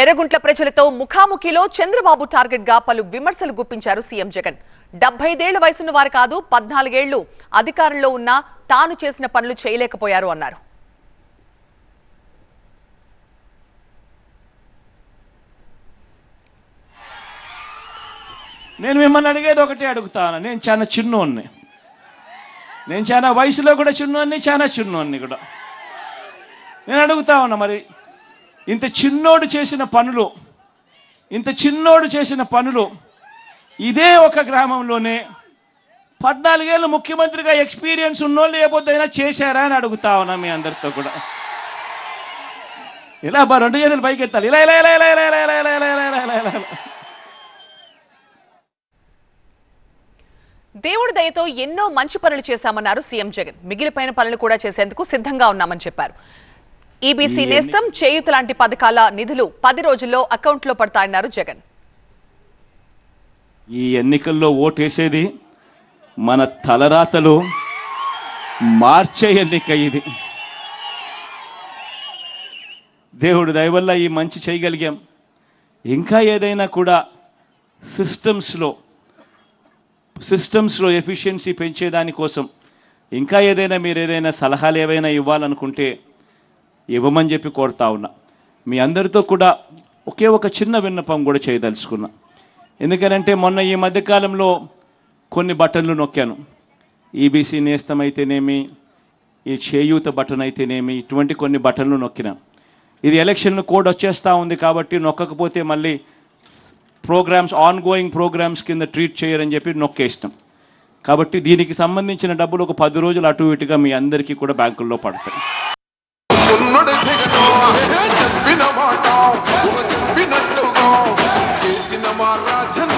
ఎర్రగుంట్ల ప్రజలతో ముఖాముఖిలో చంద్రబాబు టార్గెట్గా పలు విమర్శలు గుప్పించారు సీఎం జగన్. డెబ్బైదేళ్ళ వయసున్న వారు కాదు పద్నాలుగేళ్ళు అధికారంలో ఉన్నా తాను చేసిన పనులు చేయలేకపోయారు అన్నారు. నేను మిమ్మల్ని అడిగేది ఒకటే అడుగుతాను. నేను చాలా చిన్నోన్ని నేను చాలా వయసులో కూడా చిన్నోన్ని చాలా చిన్నోన్ని కూడా. నేను అడుగుతా ఉన్నా మరి. ఇంత చిన్నోడు చేసిన పనులు ఇంత చిన్నోడు చేసిన పనులు ఇదే ఒక గ్రామంలోనే పద్నాలుగేళ్ళు ముఖ్యమంత్రిగా ఎక్స్పీరియన్స్ ఉన్నోళ్ళు లేకపోతే చేశారా అని అడుగుతా ఉన్నా మీ అందరితో కూడా ఇలా బా రెండు చేతులు పైకి ఎత్తాలి ఇలా ఇలా ఇలా ఇలా ఇలా ఇలా ఇలా ఇలా ఇలా ఇలా ఇలా ఇలా ఇలా దేవుడి దయతో ఎన్నో మంచి పనులు చేశామన్నారు సీఎం జగన్ మిగిలిపోయిన పనులు కూడా చేసేందుకు సిద్ధంగా ఉన్నామని చెప్పారు ఈబీసీ ఈ నేస్తం చేయూత లాంటి పథకాల నిధులు పది రోజుల్లో అకౌంట్లో పడతాయన్నారు జగన్. ఈ ఎన్నికల్లో ఓటేసేది మన తలరాతలు మార్చే ఎన్నిక ఇది. దేవుడు దయవల్ల ఈ మంచి చేయగలిగాం. ఇంకా ఏదైనా కూడా సిస్టమ్స్లో సిస్టమ్స్లో ఎఫిషియన్సీ పెంచేదానికోసం ఇంకా ఏదైనా మీరు ఏదైనా సలహాలు ఏవైనా ఇవ్వాలనుకుంటే ఇవ్వమని చెప్పి కోరుతా ఉన్నా. మీ అందరితో కూడా ఒకే ఒక చిన్న విన్నపం కూడా చేయదలుచుకున్నా. ఎందుకనంటే మొన్న ఈ మధ్యకాలంలో కొన్ని బటన్లు నొక్కాను. ఈబీసీ నేస్తం అయితేనేమి ఈ చేయూత బటన్ అయితేనేమి ఇటువంటి కొన్ని బటన్లు నొక్కినా. ఇది ఎలక్షన్ కోడ్ వచ్చేస్తూ ఉంది కాబట్టి నొక్కకపోతే మళ్ళీ ప్రోగ్రామ్స్ ఆన్ గోయింగ్ ప్రోగ్రామ్స్ కింద ట్రీట్ చేయరని చెప్పి నొక్కేస్తాం కాబట్టి దీనికి సంబంధించిన డబ్బులు ఒక పది రోజులు అటు ఇటుగా మీ అందరికీ కూడా బ్యాంకుల్లో పడతాయి. ఉన్నడు జగను చెప్పిన మాట చెప్పినట్టుగా చేసిన మా రాజన